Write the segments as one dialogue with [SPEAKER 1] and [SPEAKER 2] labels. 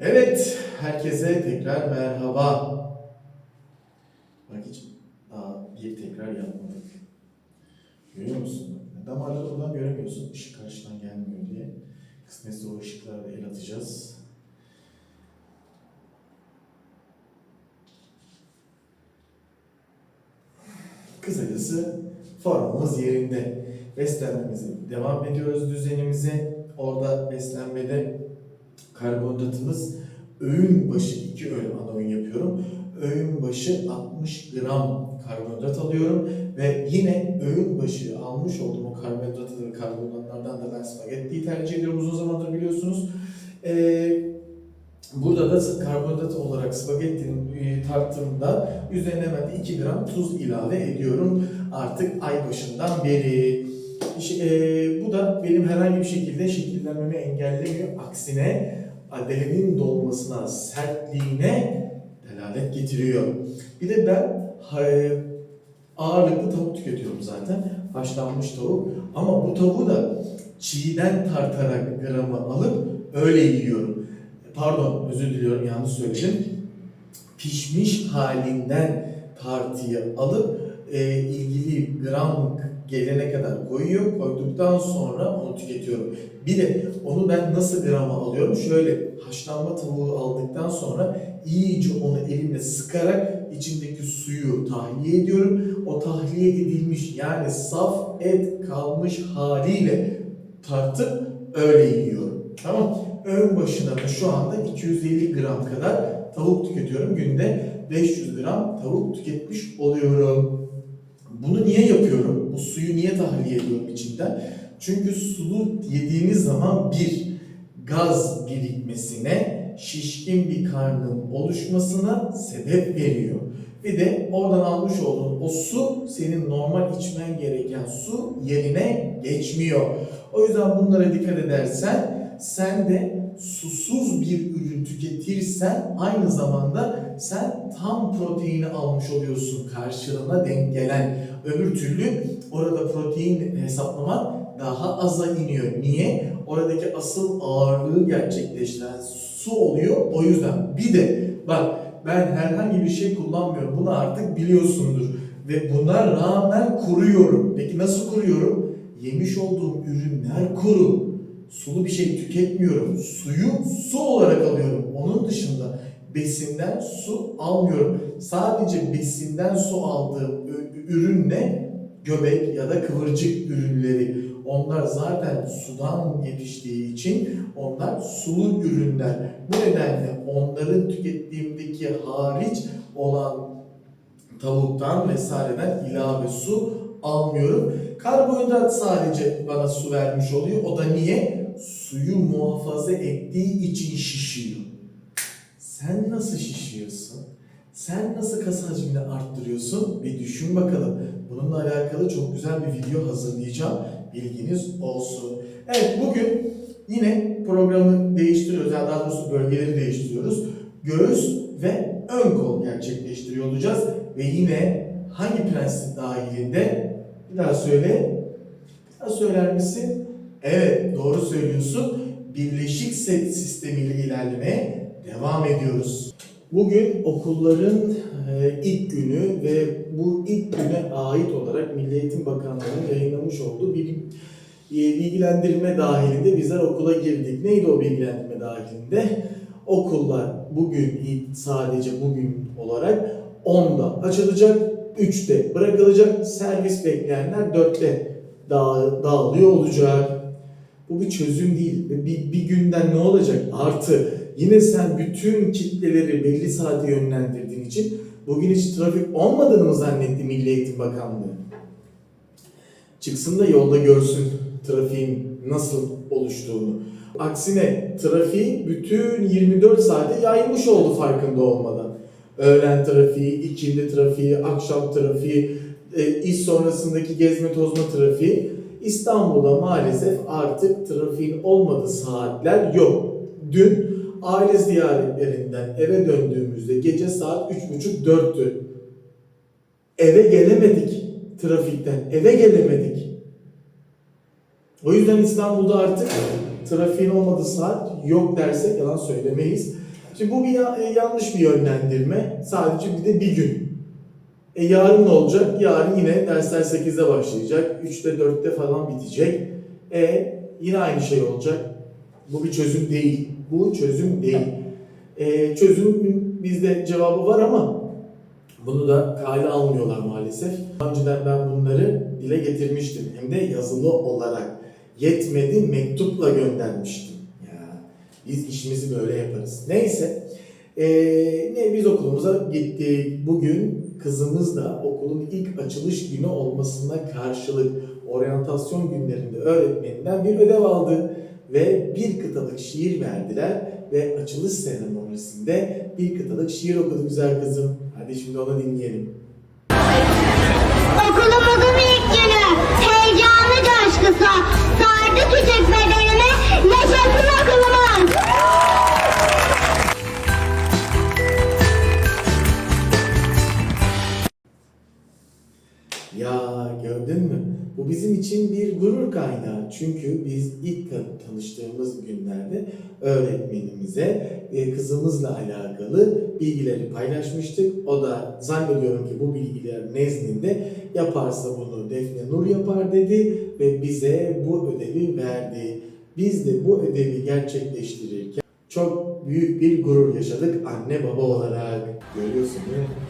[SPEAKER 1] Evet, herkese tekrar merhaba. Bak hiç daha bir tekrar yapmadık. Görüyor musun? Damarları buradan göremiyorsun. Işık karşıdan gelmiyor diye. Kısmetse o ışıklara da el atacağız. Kısacası formumuz yerinde. Beslenmemize devam ediyoruz düzenimize. Orada beslenmede karbonhidratımız öğün başı iki öğün ana yapıyorum. Öğün başı 60 gram karbonhidrat alıyorum ve yine öğün başı almış olduğum o karbonhidratı ve karbonhidratlardan da ben spagettiyi tercih ediyorum uzun zamandır biliyorsunuz. Ee, burada da karbonhidrat olarak spagettinin e, tarttığımda üzerine ben de 2 gram tuz ilave ediyorum artık ay başından beri. E, bu da benim herhangi bir şekilde şekillenmemi engellemiyor. Aksine adelenin dolmasına, sertliğine delalet getiriyor. Bir de ben ha- ağırlıklı tavuk tüketiyorum zaten. Haşlanmış tavuk. Ama bu tavuğu da çiğden tartarak gramı alıp öyle yiyorum. Pardon özür diliyorum yanlış söyledim. Pişmiş halinden tartıyı alıp e, ilgili gram gelene kadar koyuyor. Koyduktan sonra onu tüketiyorum. Bir de onu ben nasıl grama alıyorum? Şöyle haşlanma tavuğu aldıktan sonra iyice onu elimle sıkarak içindeki suyu tahliye ediyorum. O tahliye edilmiş yani saf et kalmış haliyle tartıp öyle yiyorum. Tamam. Ön başına da şu anda 250 gram kadar tavuk tüketiyorum. Günde 500 gram tavuk tüketmiş oluyorum. Bunu niye yapıyorum? Bu suyu niye tahliye ediyorum içinden? Çünkü sulu yediğimiz zaman bir gaz birikmesine, şişkin bir karnın oluşmasına sebep veriyor. Bir de oradan almış olduğun o su senin normal içmen gereken su yerine geçmiyor. O yüzden bunlara dikkat edersen sen de susuz bir ürün tüketirsen aynı zamanda sen tam proteini almış oluyorsun karşılığına denk gelen. Öbür türlü orada protein hesaplaman daha aza iniyor. Niye? Oradaki asıl ağırlığı gerçekleştiren su oluyor. O yüzden bir de bak ben herhangi bir şey kullanmıyorum. Bunu artık biliyorsundur. Ve buna rağmen kuruyorum. Peki nasıl kuruyorum? Yemiş olduğum ürünler kuru. Sulu bir şey tüketmiyorum. Suyu su olarak alıyorum. Onun dışında besinden su almıyorum. Sadece besinden su aldığım ü- ürün ne? Göbek ya da kıvırcık ürünleri. Onlar zaten sudan yetiştiği için onlar sulu ürünler. Bu nedenle onların tükettiğimdeki hariç olan tavuktan vesaireden ilave su almıyorum. Karbonhidrat sadece bana su vermiş oluyor. O da niye? Suyu muhafaza ettiği için şişiyor. Sen nasıl şişiyorsun? Sen nasıl kas hacmini arttırıyorsun? Bir düşün bakalım. Bununla alakalı çok güzel bir video hazırlayacağım. Bilginiz olsun. Evet bugün yine programı değiştiriyoruz. Yani daha doğrusu bölgeleri değiştiriyoruz. Göğüs ve ön kol gerçekleştiriyor olacağız. Ve yine hangi prensip dahilinde? Bir daha söyle. Bir daha söyler misin? Evet doğru söylüyorsun. Birleşik set sistemiyle ilerlemeye devam ediyoruz. Bugün okulların e, ilk günü ve bu ilk güne ait olarak Milli Eğitim Bakanlığı'nın yayınlamış olduğu bir e, bilgilendirme dahilinde bizler okula girdik. Neydi o bilgilendirme dahilinde? Okullar bugün sadece bugün olarak 10'da açılacak, 3'te bırakılacak, servis bekleyenler 4'te dağ, dağılıyor olacak. Bu bir çözüm değil. Bir, bir günden ne olacak? Artı yine sen bütün kitleleri belli saate yönlendirdiğin için bugün hiç trafik olmadığını mı zannetti Milli Eğitim Bakanlığı? Çıksın da yolda görsün trafiğin nasıl oluştuğunu. Aksine trafiği bütün 24 saate yayılmış oldu farkında olmadan. Öğlen trafiği, ikindi trafiği, akşam trafiği, e, iş sonrasındaki gezme tozma trafiği. İstanbul'da maalesef artık trafiğin olmadığı saatler yok. Dün aile ziyaretlerinden eve döndüğümüzde gece saat 3.30-4'tü. Eve gelemedik trafikten. Eve gelemedik. O yüzden İstanbul'da artık trafiğin olmadığı saat yok dersek yalan söylemeyiz. Şimdi bu bir ya- e, yanlış bir yönlendirme. Sadece bir de bir gün. E yarın ne olacak? Yarın yine dersler 8'de başlayacak. 3'te 4'te falan bitecek. E yine aynı şey olacak. Bu bir çözüm değil. Bu çözüm değil. E, çözümün bizde cevabı var ama bunu da kayda almıyorlar maalesef. Daha önceden ben bunları dile getirmiştim. Hem de yazılı olarak. Yetmedi mektupla göndermiştim. Ya biz işimizi böyle yaparız. Neyse. Ee, ne biz okulumuza gittik. Bugün kızımız da okulun ilk açılış günü olmasına karşılık oryantasyon günlerinde öğretmeninden bir ödev aldı ve bir kıtalık şiir verdiler ve açılış seremonisinde bir kıtalık şiir okudu güzel kızım. Hadi şimdi onu dinleyelim.
[SPEAKER 2] Okulumuzun ilk günü, heyecanlı coşkusu, sardı çiçek bedenimi, yaşasın okulumuz.
[SPEAKER 1] Ya gördün mü? Bu bizim için bir gurur kaynağı. Çünkü biz ilk ta- tanıştığımız günlerde öğretmenimize e, kızımızla alakalı bilgileri paylaşmıştık. O da zannediyorum ki bu bilgiler nezdinde yaparsa bunu Defne Nur yapar dedi ve bize bu ödevi verdi. Biz de bu ödevi gerçekleştirirken çok büyük bir gurur yaşadık anne baba olarak. Görüyorsun değil mi?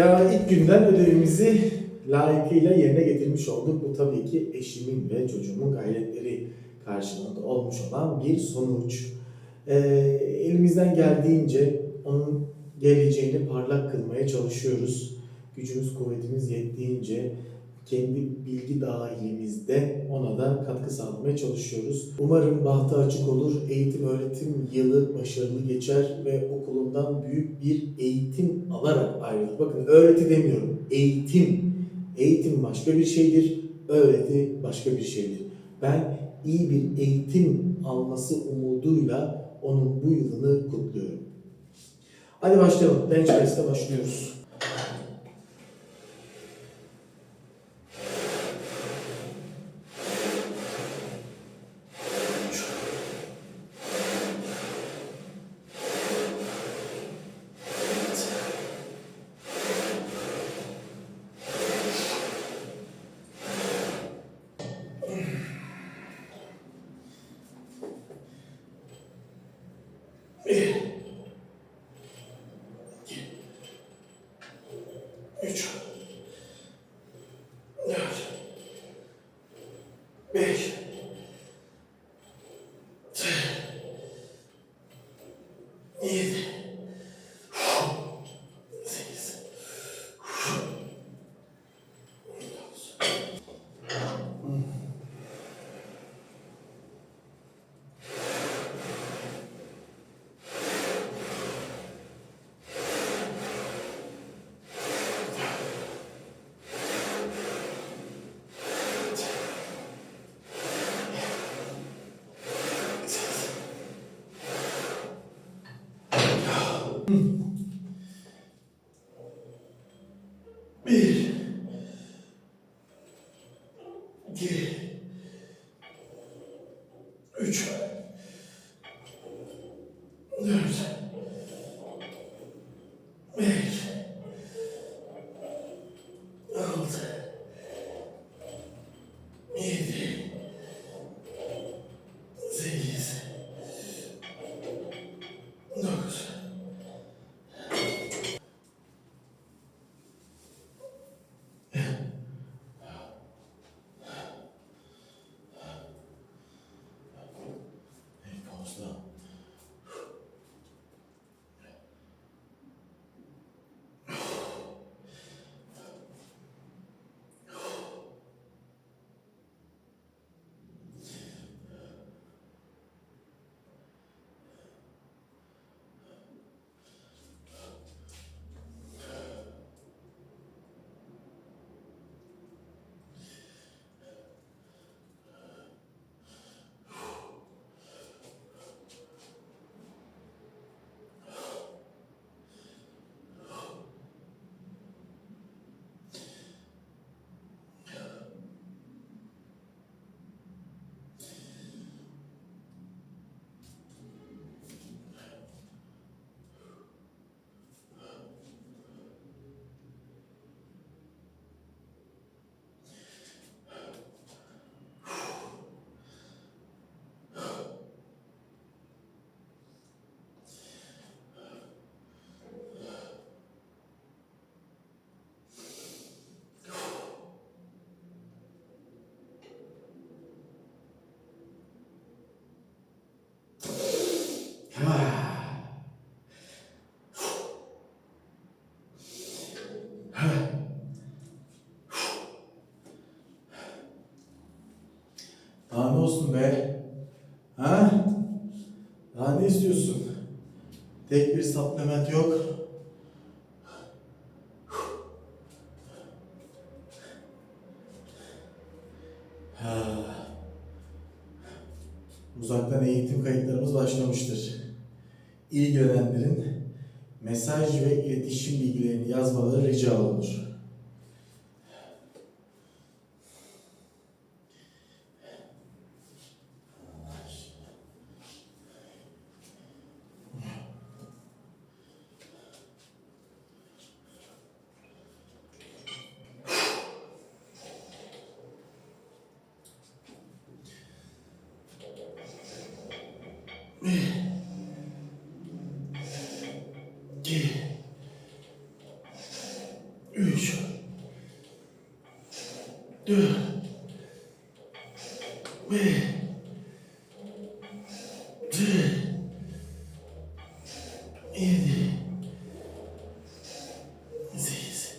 [SPEAKER 1] Ya ilk günden ödevimizi layıkıyla yerine getirmiş olduk. Bu tabii ki eşimin ve çocuğumun gayretleri karşılığında olmuş olan bir sonuç. Ee, elimizden geldiğince onun geleceğini parlak kılmaya çalışıyoruz. Gücümüz, kuvvetimiz yettiğince kendi bilgi dahilimizde ona da katkı sağlamaya çalışıyoruz. Umarım bahtı açık olur, eğitim öğretim yılı başarılı geçer ve okulundan büyük bir eğitim alarak ayrılır. Bakın öğreti demiyorum, eğitim. Eğitim başka bir şeydir, öğreti başka bir şeydir. Ben iyi bir eğitim alması umuduyla onun bu yılını kutluyorum. Hadi başlayalım. Bench press'te başlıyoruz. Olsun be. Ha? Daha ne istiyorsun? Tek bir supplement yok. Uzaktan eğitim kayıtlarımız başlamıştır. İlgilenenlerin mesaj ve iletişim bilgilerini yazmaları rica olunur. İki, üç, dört, beş, altı, yedi, sekiz,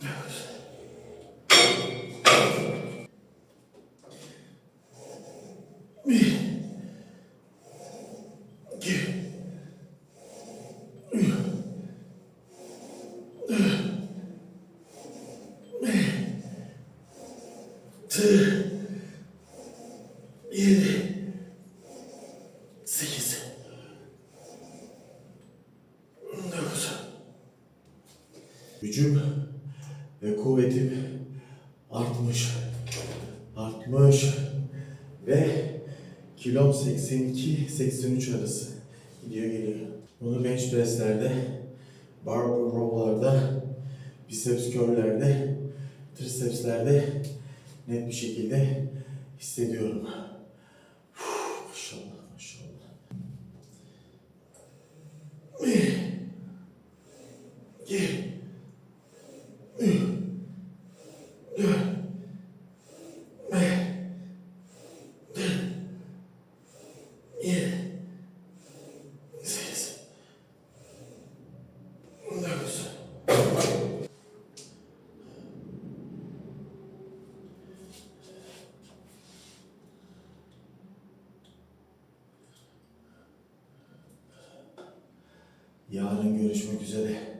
[SPEAKER 1] dokuz, bir, iki, altı, yedi, sekiz, dokuz. Gücüm ve kuvvetim artmış, artmış ve kilom 82-83 arası gidiyor geliyor. Bunu bench presslerde, barbell row'larda, biceps curl'lerde, tricepslerde net bir şekilde hissediyorum. Uf, maşallah maşallah. Bir, iki, üç, dört, beş, yedi, sekiz, dokuz. Yarın görüşmek üzere.